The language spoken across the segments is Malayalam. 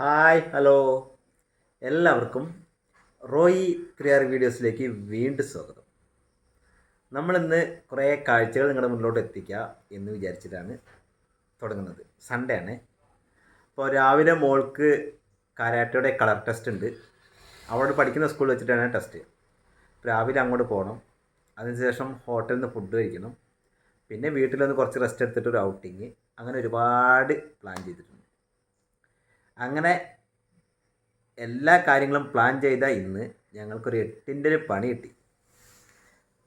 Hi hello. എല്ലാവർക്കും റോയി ക്രിയർ വീഡിയോസിലേക്ക് വീണ്ടും സ്വാഗതം. നമ്മളിന്ന് കുറേ കാഴ്ചകൾ നിങ്ങളുടെ മുന്നിലോട്ട് എത്തിക്കുക എന്ന് വിചാരിച്ചിട്ടാണ് തുടങ്ങുന്നത്. സൺഡേ ആണ്. അപ്പോൾ രാവിലെ മോൾക്ക് കരാട്ടയുടെ കളർ ടെസ്റ്റ് ഉണ്ട്. അവിടെ പഠിക്കുന്ന സ്കൂളിൽ വെച്ചിട്ടാണ് ടെസ്റ്റ് രാവിലെ അങ്ങോട്ട് പോകണം. അതിനുശേഷം ഹോട്ടലിൽ നിന്ന് ഫുഡ് കഴിക്കണം. പിന്നെ വീട്ടിലൊന്ന് കുറച്ച് റെസ്റ്റ് എടുത്തിട്ട് ഒരു ഔട്ടിങ് അങ്ങനെ ഒരുപാട് പ്ലാൻ ചെയ്തിട്ടുണ്ട്. അങ്ങനെ എല്ലാ കാര്യങ്ങളും പ്ലാൻ ചെയ്ത ഇന്ന് ഞങ്ങൾക്കൊരു എട്ടിന്റെ ഒരു പണി കിട്ടി.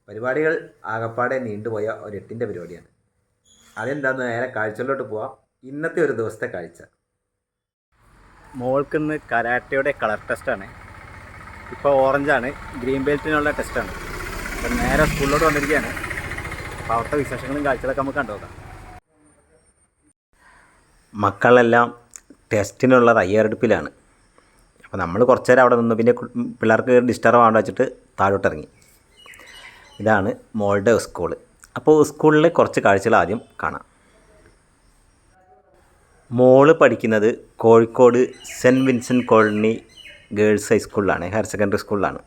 പരിപാടികൾ ആകപ്പാടെ നീണ്ടുപോയ ഒരു എട്ടിന്റെ പരിപാടിയാണ്. അതെന്താന്ന് നേരെ കാഴ്ചകളിലോട്ട് പോവാം. ഇന്നത്തെ ഒരു ദിവസത്തെ കാഴ്ച. മോൾക്കിന്ന് കരാട്ടയുടെ കളർ ടെസ്റ്റാണ് ഇപ്പോൾ ഓറഞ്ചാണ് ഗ്രീൻ ബെൽറ്റിനുള്ള ടെസ്റ്റാണ് അപ്പം നേരെ സ്കൂളിലോട്ട് വന്നിരിക്കുകയാണ്. അപ്പോൾ അവിടുത്തെ വിശേഷങ്ങളും കാഴ്ചകളൊക്കെ നമുക്ക് കണ്ടുനോക്കാം. മക്കളെല്ലാം ടെസ്റ്റിനുള്ള തയ്യാറെടുപ്പിലാണ് അപ്പോൾ നമ്മൾ കുറച്ച് നേരം അവിടെ നിന്ന്. പിന്നെ പിള്ളേർക്ക് ഡിസ്റ്റർബ് ആവാണ്ട് വെച്ചിട്ട് താഴോട്ട് ഇറങ്ങി ഇതാണ് മോളുടെ സ്കൂൾ. അപ്പോൾ സ്കൂളിൽ കുറച്ച് കാഴ്ചകൾ ആദ്യം കാണാം. മോൾ പഠിക്കുന്നത് Kozhikode saint Vincent colony girls ഹൈസ്കൂളിലാണ് higher secondary സ്കൂളിലാണ്.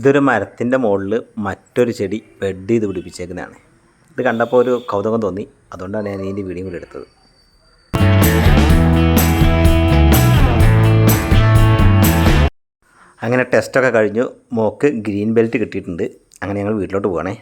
ഇതൊരു മരത്തിന്റെ മുകളിൽ മറ്റൊരു ചെടി ബെഡ് ചെയ്ത് പിടിപ്പിച്ചേക്കുന്നതാണ്. ഇത് കണ്ടപ്പോൾ ഒരു കൗതുകം തോന്നി. അതുകൊണ്ടാണ് ഞാൻ ഇതിന്റെ വീഡിയോ കൂടി എടുത്തത്. അങ്ങനെ ടെസ്റ്റൊക്കെ കഴിഞ്ഞു. മോക്ക് ഗ്രീൻ ബെൽറ്റ് കിട്ടിയിട്ടുണ്ട്. അങ്ങനെ ഞങ്ങൾ വീട്ടിലോട്ട് പോകണേ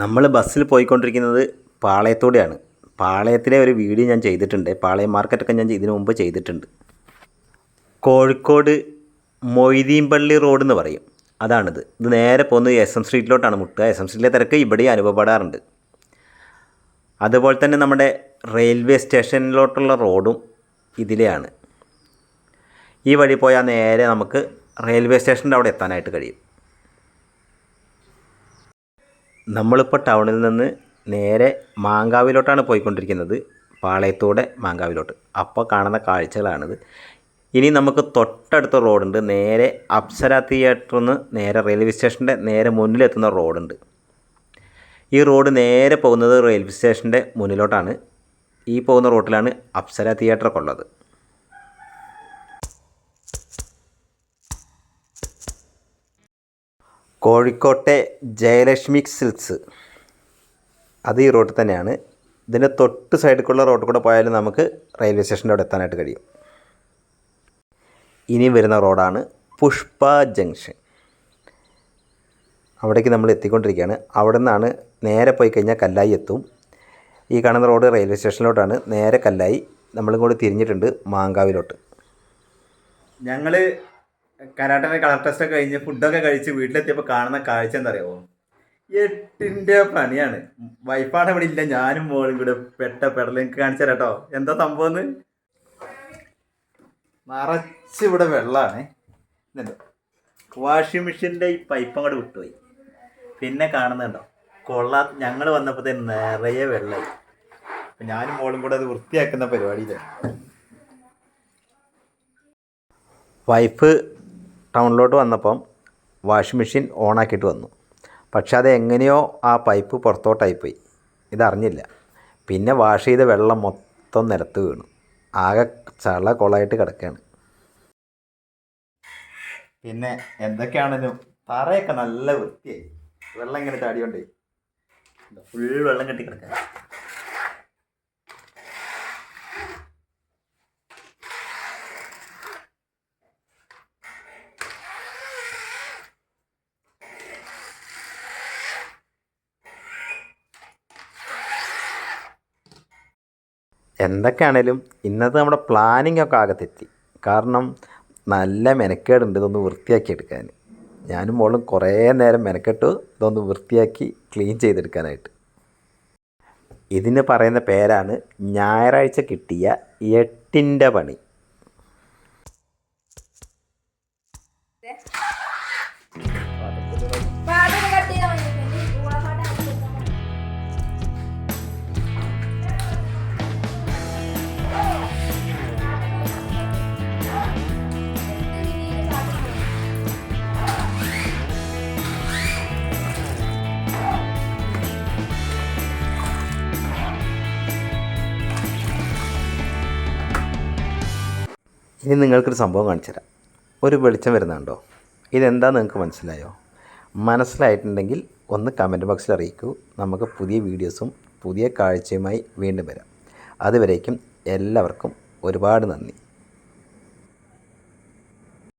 നമ്മൾ ബസ്സിൽ പോയിക്കൊണ്ടിരിക്കുന്നത് പാളയത്തോടെയാണ്. പാളയത്തിലെ ഒരു വീഡിയോ ഞാൻ ചെയ്തിട്ടുണ്ട്. പാളയം മാർക്കറ്റൊക്കെ ഞാൻ ഇതിനു മുമ്പ് ചെയ്തിട്ടുണ്ട്. കോഴിക്കോട് മൊയ്തീൻപള്ളി റോഡ് എന്ന് പറയും. അതാണിത്. ഇത് നേരെ പോകുന്ന എസ് എം സ്ട്രീറ്റിലോട്ടാണ് മുട്ടുക. എസ് എം സ്ട്രീറ്റിലെ തിരക്ക് ഇവിടെ അനുഭവപ്പെടാറുണ്ട്. അതുപോലെ തന്നെ നമ്മുടെ റെയിൽവേ സ്റ്റേഷനിലോട്ടുള്ള റോഡും ഇതിലെയാണ്. ഈ വഴി പോയാൽ നേരെ നമുക്ക് റെയിൽവേ സ്റ്റേഷന്റെ അവിടെ എത്താനായിട്ട് കഴിയും. നമ്മളിപ്പോൾ ടൗണിൽ നിന്ന് നേരെ മാങ്കാവിലോട്ടാണ് പോയിക്കൊണ്ടിരിക്കുന്നത്. പാളയത്തൂടെ മാങ്കാവിലോട്ട്. അപ്പോൾ കാണുന്ന കാഴ്ചകളാണിത്. ഇനി നമുക്ക് തൊട്ടടുത്ത റോഡുണ്ട്. നേരെ അപ്സര തിയേറ്ററിൽ നിന്ന് നേരെ റെയിൽവേ സ്റ്റേഷന്റെ നേരെ മുന്നിലെത്തുന്ന റോഡുണ്ട്. ഈ റോഡ് നേരെ പോകുന്നത് റെയിൽവേ സ്റ്റേഷന്റെ മുന്നിലോട്ടാണ്. ഈ പോകുന്ന റോട്ടിലാണ് അപ്സര തിയേറ്ററൊക്കെ ഉള്ളത്. കോഴിക്കോട്ടെ ജയലക്ഷ്മി സിൽക്സ്. അത് ഈ റോഡിൽ തന്നെയാണ്. ഇതിന്റെ തൊട്ട് സൈഡിലേക്കുള്ള റോഡിൽ കൂടെ പോയാലും നമുക്ക് റെയിൽവേ സ്റ്റേഷന്റെ അവിടെ എത്താനായിട്ട് കഴിയും. ഇനി വരുന്ന റോഡാണ് പുഷ്പ ജംഗ്ഷൻ അവിടേക്ക് നമ്മൾ എത്തിക്കൊണ്ടിരിക്കുകയാണ്. അവിടെ നിന്നാണ് നേരെ പോയി കഴിഞ്ഞാൽ കല്ലായി എത്തും. ഈ കാണുന്ന റോഡ് റെയിൽവേ സ്റ്റേഷനിലോട്ടാണ് നേരെ കല്ലായി. നമ്മളും കൂടി തിരിഞ്ഞിട്ടുണ്ട് മാങ്കാവിലോട്ട്. ഞങ്ങൾ കരാട്ടന്റെ കളർ ടെസ്റ്റ് ഒക്കെ കഴിഞ്ഞ് ഫുഡൊക്കെ കഴിച്ച് വീട്ടിലെത്തിയപ്പോൾ കാണുന്ന കാഴ്ച എന്താ അറിയാമോ എട്ടിന്റെ പണിയാണ്. വൈഫാണ് ഇവിടെ ഇല്ല ഞാനും മോളും കൂടെ പെട്ട പെടൽ കാണിച്ചു തരാട്ടോ. എന്താ സംഭവം നിറച്ച് ഇവിടെ വെള്ളമാണ് വാഷിംഗ് മെഷീന്റെ ഈ പൈപ്പ് അങ്ങോട്ട് വിട്ടുപോയി. പിന്നെ കാണുന്നുണ്ടോ കൊള്ള ഞങ്ങൾ വന്നപ്പോൾ തന്നെ നിറയെ വെള്ളമായി അപ്പം ഞാനും മോളും കൂടെ അത് വൃത്തിയാക്കുന്ന പരിപാടിയിലാണ്. വൈഫ് ടൗണിലോട്ട് വന്നപ്പം വാഷിംഗ് മെഷീൻ ഓണാക്കിയിട്ട് വന്നു. പക്ഷെ അത് എങ്ങനെയോ ആ പൈപ്പ് പുറത്തോട്ടായിപ്പോയി. ഇതറിഞ്ഞില്ല. പിന്നെ വാഷ് ചെയ്ത വെള്ളം മൊത്തം നിലത്ത് വീണു. ആകെ ചള കൊളായിട്ട് കിടക്കുകയാണ് പിന്നെ എന്തൊക്കെയാണെങ്കിലും തറയൊക്കെ നല്ല വൃത്തിയായി. വെള്ളം ഇങ്ങനെ ചാടിയോണ്ടേ. ഫുൾ വെള്ളം കെട്ടി കിടക്കുക എന്തൊക്കെയാണേലും ഇന്നത്തെ നമ്മുടെ പ്ലാനിങ് ഒക്കെ ആകെ തെറ്റി കാരണം നല്ല മെനക്കേടുണ്ട് ഇതൊന്ന് വൃത്തിയാക്കി എടുക്കാൻ ഞാനും മോളും കുറേ നേരം മെനക്കെട്ടു ഇതൊന്ന് വൃത്തിയാക്കി ക്ലീൻ ചെയ്തെടുക്കാനായിട്ട്. ഇതിന് പറയുന്ന പേരാണ് ഞായറാഴ്ച കിട്ടിയ എട്ടിന്റെ പണി. ഇനി നിങ്ങൾക്കൊരു സംഭവം കാണിച്ചു തരാം. ഒരു വെളിച്ചം വരുന്നുണ്ടോ? ഇതെന്താ നിങ്ങൾക്ക് മനസ്സിലായോ? മനസ്സിലായിട്ടുണ്ടെങ്കിൽ ഒന്ന് കമന്റ് ബോക്സിൽ അറിയിക്കൂ. നമുക്ക് പുതിയ വീഡിയോസും പുതിയ കാഴ്ചയുമായി വീണ്ടും വരാം. അതുവരേക്കും എല്ലാവർക്കും ഒരുപാട് നന്ദി.